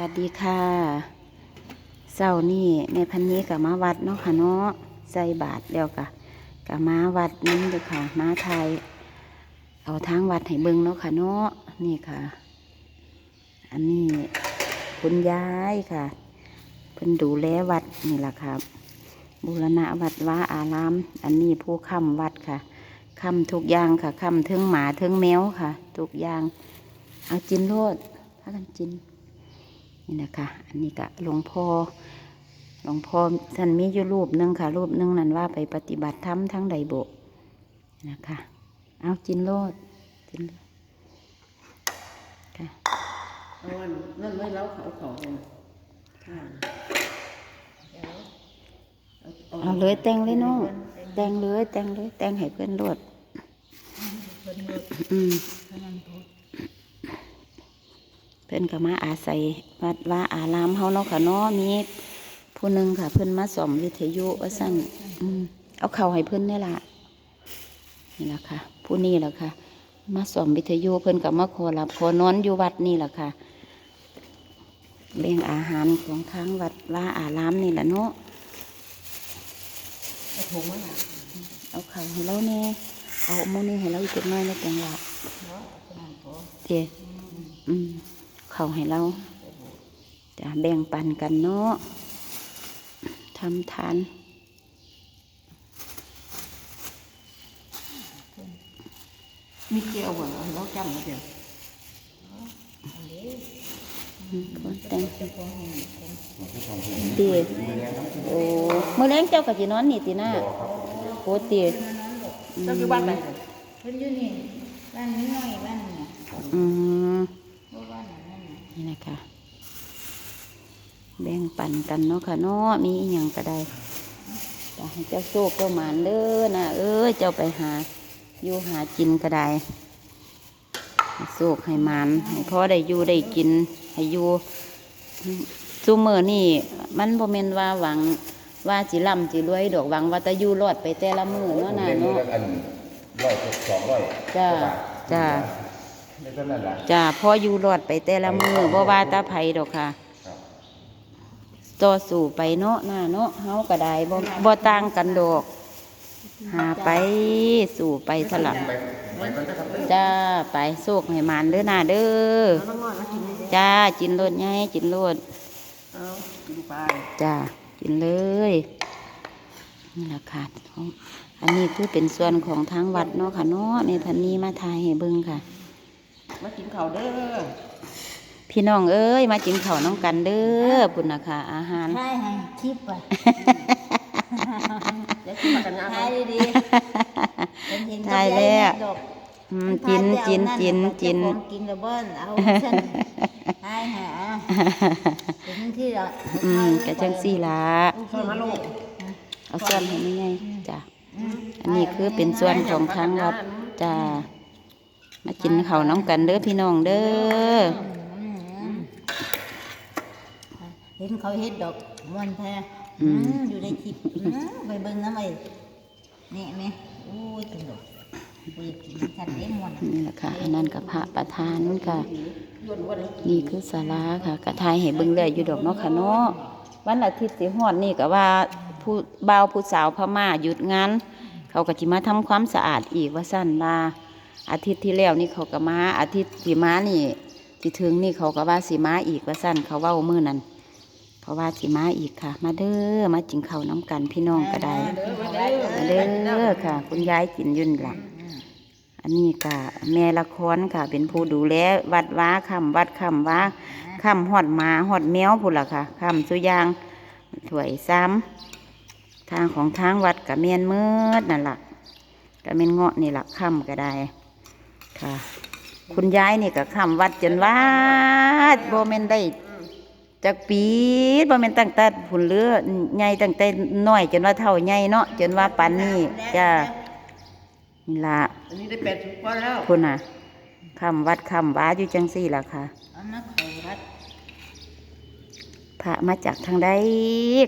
วัสดีค่ะเสาร์นี่แม่พันนี้กับมาวัดเนาะค่ะเนาะใส่บาทเดียวกะกับมาวัดนี้เด้อค่ะมาไทย เอาทางวัดให้เบิงเนาะค่ะเนาะนี่ค่ะ อันนี้คุณยายค่ะเพิ่นดูแลวัดนี่แหละค่ะบูรณะวัดว่าอาราม อันนี้ผู้ค้ำวัดค่ะค้ำทุกอย่างค่ะค้ำถึงหมาถึงแมวค่ะ ทุกอย่าง เอาจินโลดถ้ากันจิน นี่นะคะ อันนี้ก็หลวงพ่อหลวงพ่อท่านมีอยู่รูปหนึ่งค่ะ รูปหนึ่งนั้นว่าไปปฏิบัติธรรมทั้งใดโบกนะคะ เอาจินโลดจินโลดค่ะเอาอันนั่นไม่เล้าเขาเขาเลยค่ะเอาเลยแต่งเลยน้องแต่งเลยแต่งเลยแต่งให้เพื่อนโลดอืมเพื่อนก็มาอาศัยวัดว่าอารามเฮาเนาะค่ะเนาะมีผู้หนึ่งค่ะ เพื่อนมาสอมวิทยุว่าสั่นเอาเข่าให้เพื่อนนี่ล่ะนี่แหละค่ะ ผู้นี้แหละค่ะ มาสอมวิทยุเพื่อนกับมาขอรับขอนอนอยู่วัดนี่แหละค่ะเลี้ยงอาหารของทางวัดว่าอารามนี่แหละเนาะเอาถุงมาเอาไข่ให้เราแน่เอาโมนี่ให้เราอีกหน้อยแล้วจังหวะเนาะขนาดเดี๋ยวอืม เขาให้เราจะแบ่งปันกันเนาะทำทานมีเกลียวบ่เอาเราจำมาเดี๋ยวอืมคนแต่งเตี๋ยโอ้เมื่อแรงเจ้ากับจีนอนนี่ตีหน้าโอ้เตี๋ยเจ้าอยู่บ้านไหนเพิ่นอยู่นี่บ้านนี้น้อยบ้านนี่อืมบ่บ้าน นั้นน่ะนี่นะคะ แบ่งปันกันเนาะค่ะเนาะมีอหย่างก็ได้จะให้เจ้าโชคเจ้าหมานเด้อนะเอ้ยเจ้าไปหาอยู่หากินก็ได้ให้โชคให้หมานให้พ่อได้อยู่ได้กิน ให้อยู่ซูเมอร์นี่ มันบ่แม่นว่าหวังว่าจิร่ำจิรวยดอกหวังว่าแตะอยู่รอดไปแต่ละมือเนาะน่ะเรียนรู้เนาะแล้วอันร้อยสองร้อยจ้าจ้านี่ก็นั่นแหละ จ้าพ่ออยู่รอดไปแต่ละมือบ่ว่าตาไผดอกค่ะครับต่อสู้ไปเนาะหน้าเนาะเฮาก็ได้บ่บ่ต่างกันดอก หาไปสู่ไปสลับไปไปกันนะครับจ้าไปโศกให้มันเด้อหน้าเด้อเอาน้องน้อยมากินนี่เด้จ้าจินโลดใหญ่จินโลดเอากินไปจ้ากินเลยนี่ล่ะค่ะของอันนี้คือเป็นส่วนของทางวัดเนาะค่ะเนาะในพันนี้มาทายให้เบิ่งค่ะ มากินข้าวเด้อพี่น้องเอ้ยมากินข้าวน้องกันเด้อปุ่นนะคะ อาหารถ่ายให้คลิปอะเดี๋ยวกินมากันนะถ่ายดีๆเห็นเห็นถ่ายแล้วดอกอืมจินจินจินจินเจ้าของกินแล้วเบิ้นเอาฉันถ่ายหาเป็นที่เราอืมกะจังสี่ละช่วยมาลูกเอาส่วนให้ไม่ไงจ้ะอันนี้คือเป็นส่วนของทางวัดจ้า มากินข้าวน้องกันเด้อพี่น้องเด้อเห็นเขาเฮ็ดดอกมันแท้อืมอยู่ในคลิปอืมไปเบิ่งน้ำไอ้นี่ไหมโอ้ยตลกกูอยากกินกันเด้มวนนี่แหละค่ะอันนั้นกับพระประธานค่ะยนว่าได้นี่คือศาลาค่ะกระทายให้เบิ่งเลยอยู่ดอกเนาะค่ะเนาะวันอาทิตย์สิฮอดนี่ก็ว่าผู้บ่าวผู้สาวพม่าหยุดงานเขาก็จิมาทำความสะอาดอีกว่าสั้นว่า อาทิตย์ที่แล้วนี่เขาก็มาอาทิตย์ที่มานี่ที่ถึงนี่เขาก็ว่าสิมาอีกว่าสั้นเขาว้ามือนั้นเพราว่าสิมาอีกค่ะ มาเด้อมาจิงเข้าน้ำกันพี่น้องก็ได้เด้อมาเด้อค่ะ คุณยายกินยุ่นหลังอันนี้ก็แม่ละครค่ะ เป็นผู้ดูแลวัดว้าคำวัดคำว้าคำหอดหมาหอดแมวพุ่นล่ะค่ะคำสุยางถวยซ้ำทางของทางวัดกับเมียนมืดนั่นล่ะกับเมียนเงาะนี่ล่ะคำก็ได้ ค่ะ คุณยายนี่ก็คำวัดจนวัดโบเมนได้จากปีบ่แม่นตั้งแต่ผุนเลือใหญ่ตั้งแต่น้อยจนว่าเท่าใหญ่เนาะจนว่าปานนี้จ้านี่ล่ะอันนี้ได้แปดสิบกว่าแล้วคุณน่ะคำวัดคำว้าอยู่จังสี่ล่ะค่ะเอามาเขาวัดพระมาจากทางใด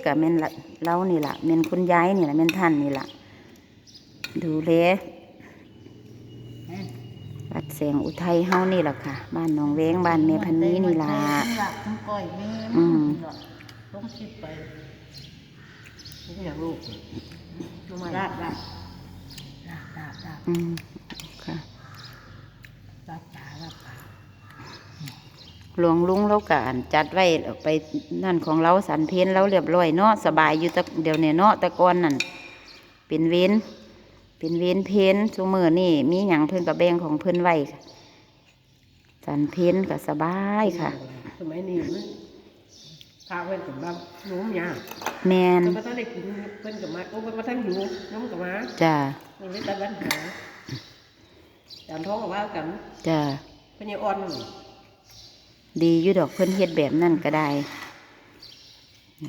ก็แม่นละเรานี่ล่ะแม่นคุณยายนี่ล่ะแม่นท่านนี่ล่ะดูแลวัด แสงอุทัยเฮานี่ล่ะค่ะ บ้านหนองแวงบ้านแม่พันนี้นี่ล่ะทั้งหลักทั้งก้อยแม่อืมหรอกต้องคิดไปทุกอย่างลูกทำไมลาบลาบลาบลาบลาบอืมค่ะลาบปลาลาบปลาหลวงลุงเรากอันจัดไว้ไปนั่นของเราสันเพนเราเรียบร้อยเนาะสบายอยู่แตะเดี๋ยวนี้เนาะแตะกอนนั่นเป็นเว้น เป็นเว้นเพนซุมือนี่มีหยังเพิ่นกับแบงของเพิ่นไว้ค่ะสันเพนก็สบายค่ะสมัยนี้มันพาเพื่อนกับบ้านหนุ่มยาแมนเพิ่นมาท่านได้กินเพื่อนกับมาโอ้เพิ่นมาท่านอยู่น้องกับมาจ้านี่เลยตัดปัญหาจานท้องกับว่ากันจ้าเพิ่นยังอ่อนอยู่ดีอยู่ดอกเพิ่นเฮ็ดแบบนั่นก็ได้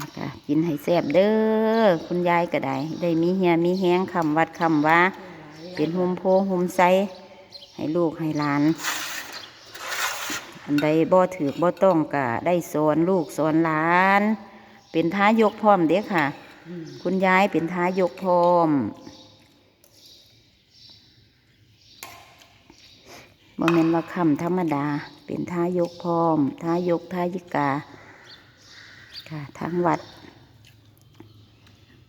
นะคะกินให้แซ่บเด้อคุณยายก็ได้ได้มีเฮียมีแห้งคำวัดคำว่า เป็นโฮมโพโฮมไซให้ลูกให้หลาน อันใดบ่ถือบ่ต้องกะได้สอนลูกสอนหลาน เป็นท้ายกพร้อมเด้อค่ะ คุณยายเป็นท้ายกพร้อมบ่แม่นว่าคำธรรมดา เป็นท้ายกพร้อมท้ายกท้ายิกา ค่ะทั้งวัด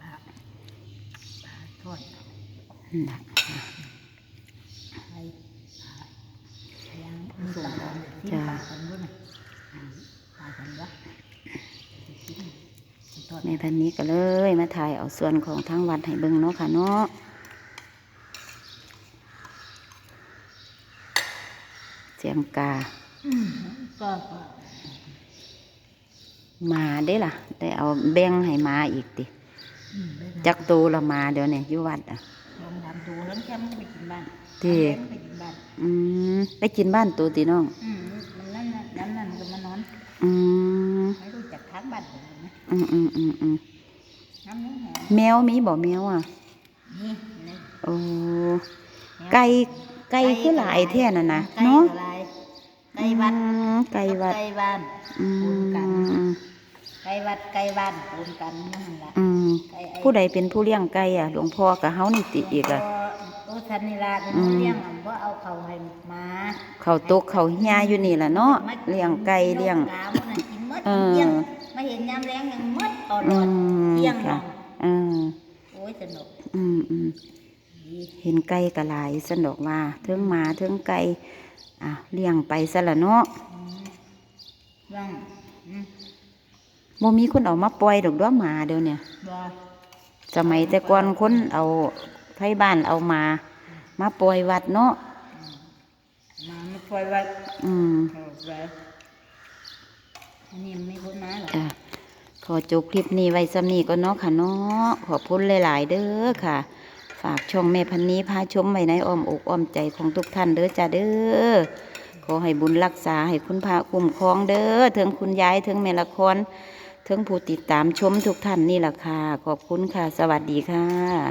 ปลาปลาทอดนั่นน่ะไข่ปลาย่างมีปลาดองที่ปลากันด้วยนะปลากันวะทอดแม่พันนี้ก็เลยมาถ่ายเอาส่วนของทั้งวัดให้เบิ่งเนาะค่ะเนาะเสียงกาก็ก็ มาได้ล่ะ ได้เอาแบ่งให้มาอีกติอืมได้นะจักตูละมาเดี๋ยวนี้อยู่วัดอะลองทำดูแล้วแค่มันก็ไปกินบ้านที่มันไปกินบ้านอืมไปกินบ้านตูติน้องอืมมันนั่นน่ะนั่นนั่นก็มานอนอืมไม่รู้จักทางบ้านผมนะอืมอืมอืมอืมน้ำเนื้อหอมแมวมีบ่แมวอะนี่นี่โอ้ไก่ไก่คือหลายแท่น่ะนะเนาะ ไก่วัดอืมไก่วัด ไก่บ้านอืปนกันมไก่วัดไก่บ้านปนกันนั่นแหละอืมไก่ไอ้ผู้ใดเป็นผู้เลี้ยงไก่อะ หลวงพ่อกับเฮานี่ติอีกอะ โอ้ทันนี่ละเป็นอืม เลี้ยงอะบ่เอาเขาให้มาเขาตกเขาเฮียอยู่นี่ล่ะเนาะเลี้ยงไก่เลี้ยง นกกามันน่ะกินหมดเออเลี้ยงมาเห็นยามแรงยังหมดตลอือดมเลี้ยงค่ะเนาะอืมโอ้ยสนุกอืมอืม ดี เห็นไก่กะหลายสนดอกว่าเทิงหมาเทิงไก่ อะเลี้ยงไปซะละเนาะอืมว่างอืมบ่มีคนเอามาปล่อยดอกด้วหมาเดี๋ยวเนี้บ่สมัยแต่ก่อนคนเอาไทบ้านเอามา มาปล่อยวัดเนาะมาไม่ปล่อยไว้อืมเอาไว้อันนี้ไม่พ้นมาหรอกจ้ะขอจบคลิปนี้ไว้สำนีก็เนาะค่ะเนาะขอบคุณหลาย ๆ เด้อค่ะ ฝากช่องแม่พันนี้พาชมไว้ในอ้อมอกอ้อมใจของทุกท่านเด้อจ้าเด้อขอให้บุญรักษาให้คุณพระคุ้มครองเด้อถึงคุณยายถึงแม่ละครถึงผู้ติดตามชมทุกท่านนี่แหละค่ะ ขอบคุณค่ะ สวัสดีค่ะ